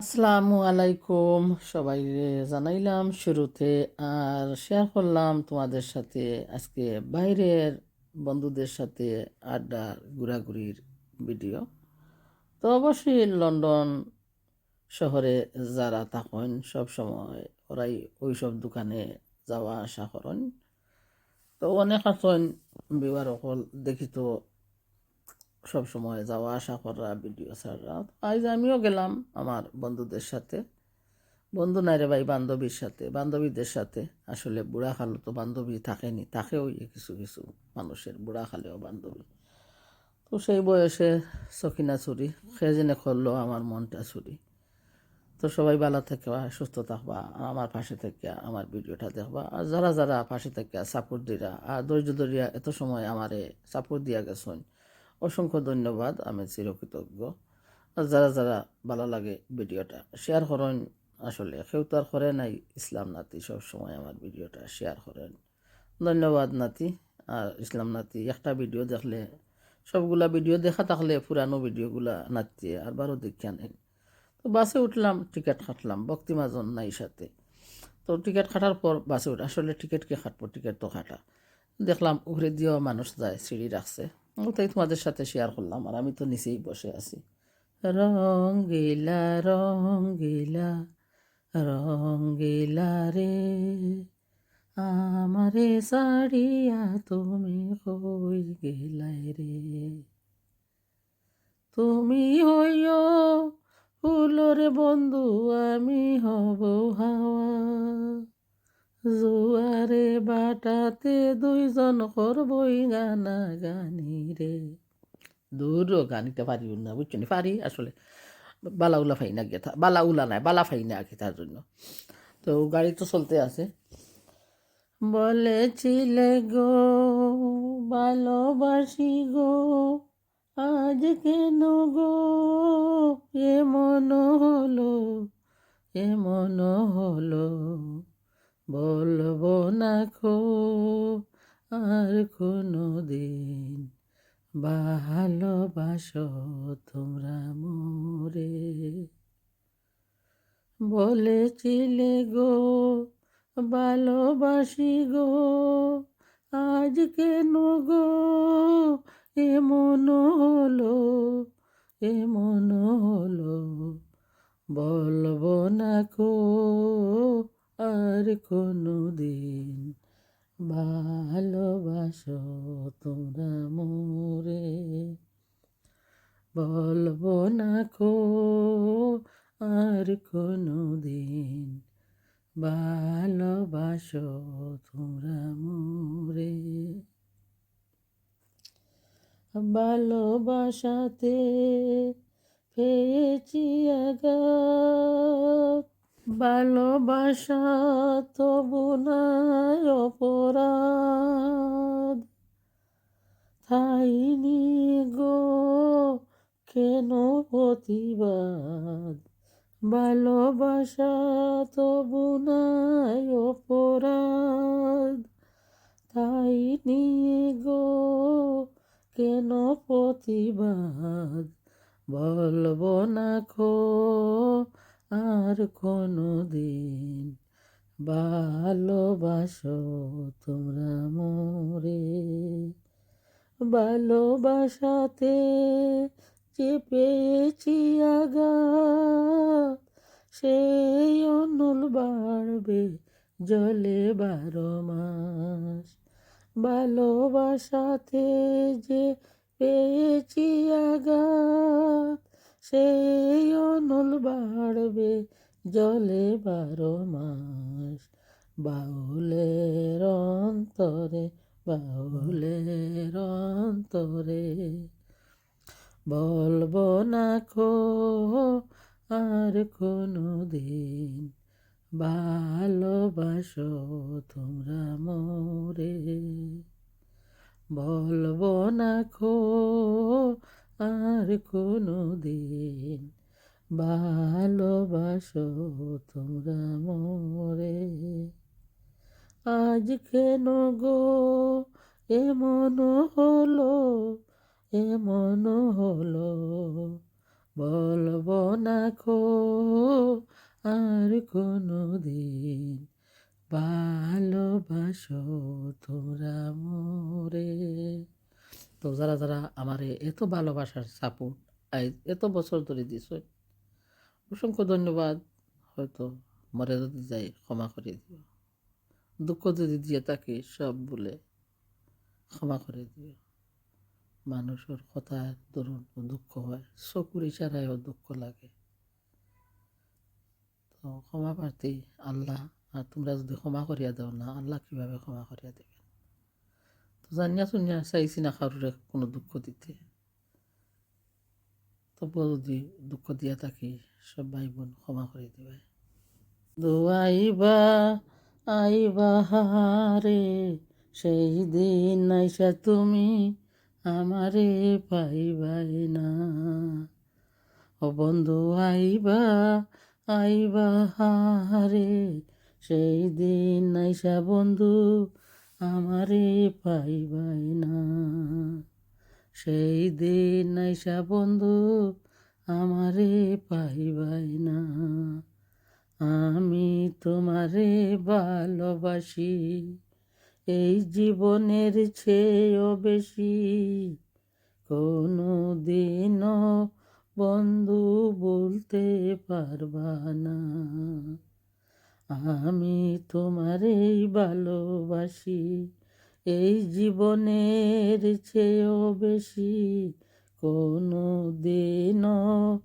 আসসালামু আলাইকুম। সবাই জানাইলাম শুরুতে আর শেয়ার করলাম তোমাদের সাথে আজকে বাইরের বন্ধুদের সাথে আড্ডা ঘোরাঘুরির ভিডিও তো অবশ্যই লন্ডন শহরে যারা থাকেন, সব সময় ওরাই ওই সব দোকানে যাওয়া আসা করেন। তো অনেক আছেন বিবার অকল দেখি তো সব সময় যাওয়া আসা করা ভিডিও ছাড়া। আজ আমিও গেলাম আমার বন্ধুদের সাথে। বন্ধু নাই রে ভাই, বান্ধবীর সাথে, বান্ধবীদের সাথে। আসলে বুড়া খালো তো বান্ধবী থাকেনি, থাকেও কিছু কিছু মানুষের, বুড়া খালেও বান্ধবী। তো সেই বয়সে সখিনা ছুরি সে জেনে করল আমার মনটা ছুরি। তো সবাই ভালো থাকবা সুস্থ থাকবা, আমার পাশে থেকে, আমার ভিডিওটা দেখবা। আর যারা যারা পাশে থেকে সাপোর্ট দিরা। আর ধৈর্য ধরিয়া এত সময় আমারে সাপোর্ট দিয়া গেছেন অসংখ্য ধন্যবাদ, আমি চিরকৃতজ্ঞ। আর যারা যারা ভালো লাগে ভিডিওটা শেয়ার করেন, আসলে কেউ তো আর করে নাই, ইসলাম নাতি সব সময় আমার ভিডিওটা শেয়ার করেন। ধন্যবাদ নাতি, আর ইসলাম নাতি, একটা ভিডিও দেখলে, সবগুলা ভিডিও দেখা থাকলে পুরানো ভিডিওগুলা নাচছে আর বারো দেখা নেন। তো বাসে উঠলাম, টিকিট কাটলাম ভক্তিমাজন নাই সাথে। তো টিকিট কাটার পর বাসে উঠ, আসলে টিকিট কে কাটবো, টিকিট তো কাটা। দেখলাম উপরে দিয়েও মানুষ যায়, সিঁড়ি রাখছে। তাই তোমাদের সাথে শেয়ার করলাম আর আমি তো নিচেই বসে আছি। রঙ্গিলা রঙ্গিলা রঙ্গিলা রে, আমারে সাড়িয়া তুমি হই গেলাই রে। তুমি হইও ফুলর বন্ধু, আমি হব হাওয়া। জুয়ারে বাটাতে দুইজন করবই গানা গানি রে। দূর গানিতে পারি না, বুঝছ পারি আসলে। বালাউলা ফাই না গিয়ে বালাউলা নাই, বালা ফাই না তার জন্য। তো গাড়ি তো চলতে আছে। বলেছিলে গো, ভালোবাসি গো, আজ কেন গো? এমন হলো এমন হলো। বলব না খো, আর কোনো দিন ভালোবাসো তোমরা মোরে। বলেছিলে গো, ভালোবাসি গো, আজ কেন গো? এমন হলো এমন হলো, বলব না কো আর কোনো দিন ভালোবাসো তোমরা মোরে। বলব না কো, আর কোনো দিন ভালোবাসো তোমরা মোরে। ভালোবাসাতে পেয়েছি আঘাত ভালোবাসা তবু নাই অপরাধ। থাইনি গো, কেন প্রতিবাদ? ভালোবাসা তবু নাই অপরাধ। তাই নিয়ে গো, কেন প্রতিবাদ? বলব না খো আর কোনো দিন ভালোবাসো তোমরা মোরে। ভালোবাসাতে যে পেয়েছি আগা সেই অনুল বাড়বে জলে বারো মাস। ভালোবাসাতে যে পেয়েছি আগা সেই অনুল বাড়বে জলে বারো মাস। বাউলের অন্তরে বাউলের অন্তরে। বলব না খো, আর কোনো দিন ভালোবাসো তোমরা মোরে। বলব না খো, আর কোনো দিন ভালোবাসো তোমরা মোরে। আজ কেন গো? এমন হলো এমন হলো, বলব না খো। আর কোনো দিন ভালোবাসো তোরা মোরে। তো যারা যারা আমার এত ভালোবাসার সাপোর্ট এত বছর ধরে দিস অসংখ্য ধন্যবাদ। হয়তো মরে যদি যাই, ক্ষমা করে দিও। দুঃখ যদি দিয়ে থাকি সব বলে, ক্ষমা করে দিও। মানুষের কথা ধরুন দুঃখ হয় চকুর ইশারায়ও দুঃখ লাগে। তো ক্ষমা প্রার্থী, আল্লাহ, আর তোমরা যদি ক্ষমা করিয়া দাও না, আল্লাহ কীভাবে ক্ষমা করিয়া দেবেন? তো জানিয়া শুনিয়া চাইছি না কারোরে কোনো দুঃখ দিতে। তবুও যদি দুঃখ দিয়া থাকি, সব ভাই বোন ক্ষমা করে দিবে। দোয়াইবা আইবা হারে সেই দিন আইসা তুমি আমারে পাইবাই না। ও বন্ধু, আইবা আইবা হারে সেই দিন আইসা বন্ধু আমারে পাইবাই না। সেই দিন আইসা বন্ধু আমারে পাইবাই না। আমি তোমারে ভালোবাসি, এই জীবনের চেয়েও বেশি। কোনো দিনও বন্ধু বলতে পারবা না। আমি তোমারেই ভালোবাসি এই জীবনের চেয়েও বেশি কোনো দিনও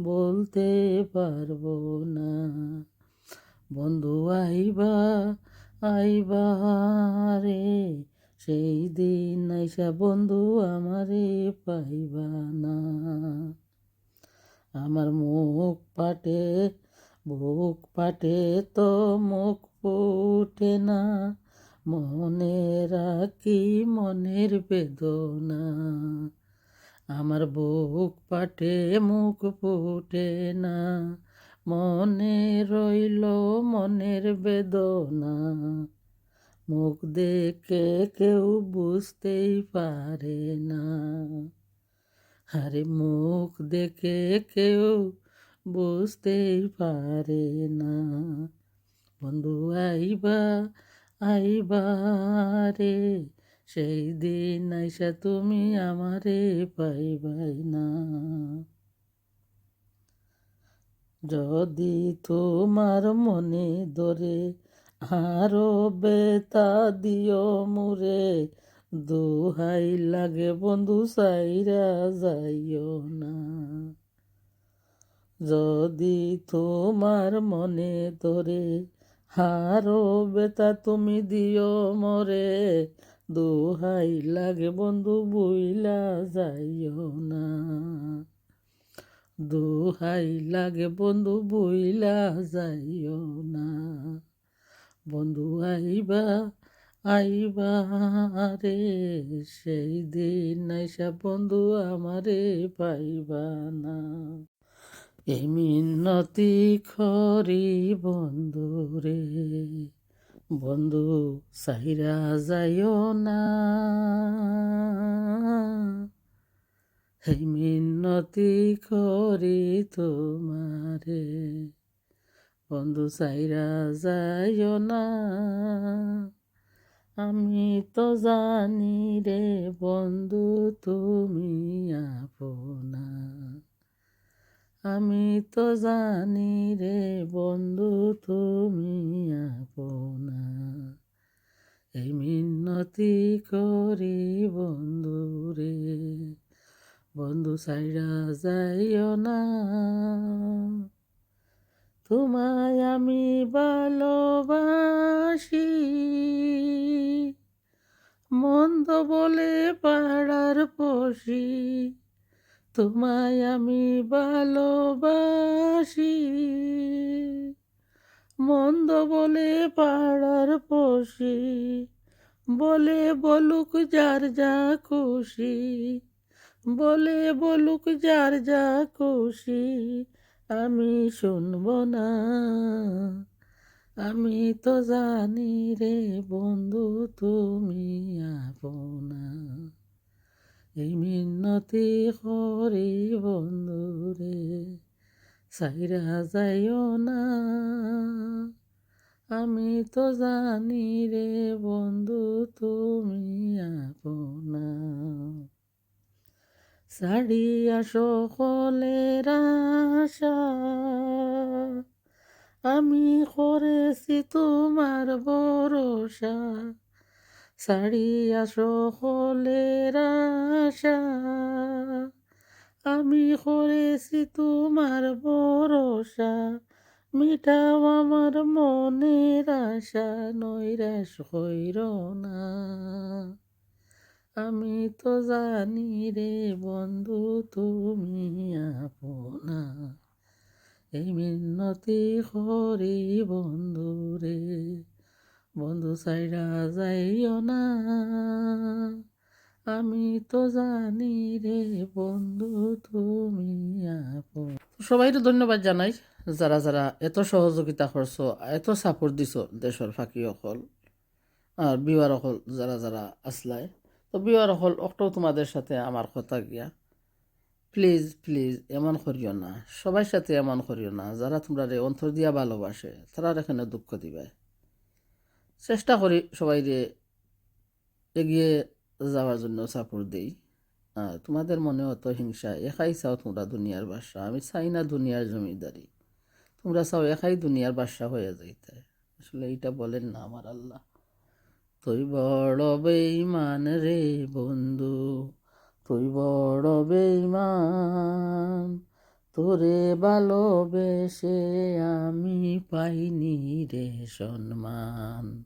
বলতে পারব না। বন্ধু, আইবা আইবা রে, সেই দিন আইসা বন্ধু আমারে পাইবা না। আমার মুখ পাটে বুক পাটে তো মুখ ফুটে না। মনে রাখি মনের বেদনা? আমার বুক পাটে, মুখ ফুটে না। মনে রইল মনের বেদনা। মুখ দেখে কেউ বুঝতেই পারে না। আরে মুখ দেখে কেউ বুঝতেই পারে না। বন্ধু, আইবা আইবা রে সেই দিন আইসা তুমি আমারে পাইবাই না। যদি তোমার মনে ধরে আরও বেতা দিও মুরে, দুহাই লাগে বন্ধু সাইরা যাইও না। যদি তোমার মনে ধরে হারো বেতা তুমি দিও মরে। দোহাই লাগে বন্ধু, বইলা যাইও না। দোহাই লাগে বন্ধু, বইলা যাইও না। বন্ধু আইবা আইবা রে, সেই দিন আইসা বন্ধু আমারে পাইবা না। এই মিনতি খরি বন্ধু রে। বন্ধু সাইরা যাইও না। এই মিনতি খরি তোমারে। বন্ধু সাইরা যাইও না। আমি তো জানি রে বন্ধু, তুমি আপনা। আমি তো জানি রে বন্ধু, তুমি আপনা। এই মিনতি করি বন্ধু রে, বন্ধু সাইরা যাইও না। তোমায় আমি ভালোবাসি, মন্দ বলে পাড়ার পশি। তোমায় আমি ভালোবাসি। মন্দ বলে পাড়ার পশি, বলে বলুক যার যা খুশি, বলে বলুক যার যা খুশি, আমি শুনব না। আমি তো জানি রে বন্ধু, তুমি আপনা। এই মিনতি করি বন্ধুরে সাইরা যাইও না। আমি তো জানি রে বন্ধু, তুমি আপনা। সাড়িয়া সকলের আশা, আমি করেছি তোমার ভরসা। সাড়িয়া সকলের আশা। আমি করেছি তোমার ভরসা, মিটাও আমার মনের আশা, নৈরাশ হইর না। আমি তো জানি রে বন্ধু, তুমি আপনা। এই মিনতি করি বন্ধু রে। বন্ধু সাইরা যাইও না। আমি তো জানি রে বন্ধু, তুমি সবাই ধন্যবাদ জানাই যারা যারা এত সহযোগিতা করছ, এত সাপোর্ট দিছো দেশের ফাঁকি অকল আর বিওয়ার অকল যারা যারা আসলাই তো বিওয়ার অকল অক্টো তোমাদের সাথে আমার কথা গিয়া প্লিজ প্লিজ এমন করিও না। সবার সাথে এমন করিও না, যারা তোমরা রে অন্তর দিয়া ভালোবাসে তারা এখানে দুঃখ দিবে। চেষ্টা করি সবাই রে এগিয়ে যাওয়ার জন্য সাপোর্ট দিই। আর তোমাদের মনে অত হিংসা, একাই চাও তোমরা দুনিয়ার বাসা আমি চাই না দুনিয়ার জমিদারি। তোমরা চাও একাই দুনিয়ার বাসা হয়ে যাইতে। আসলে এইটা বলেন না আমার আল্লাহ। তুই বড় বেইমান রে বন্ধু, তুই বড় বেইমান তোরে ভালোবেসে আমি পাইনি রে সম্মান।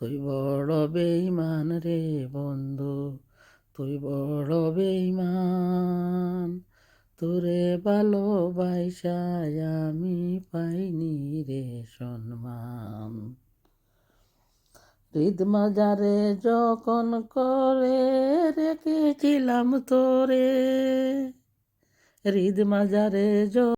তুই বড় বেইমান রে বন্ধু, তুই বড় বেইমান তোরে ভালোবাসায় আমি পাইনি রে সম্মান। হৃদ মাজারে যখন করে রেখেছিলাম তোরে হৃদ মাজারে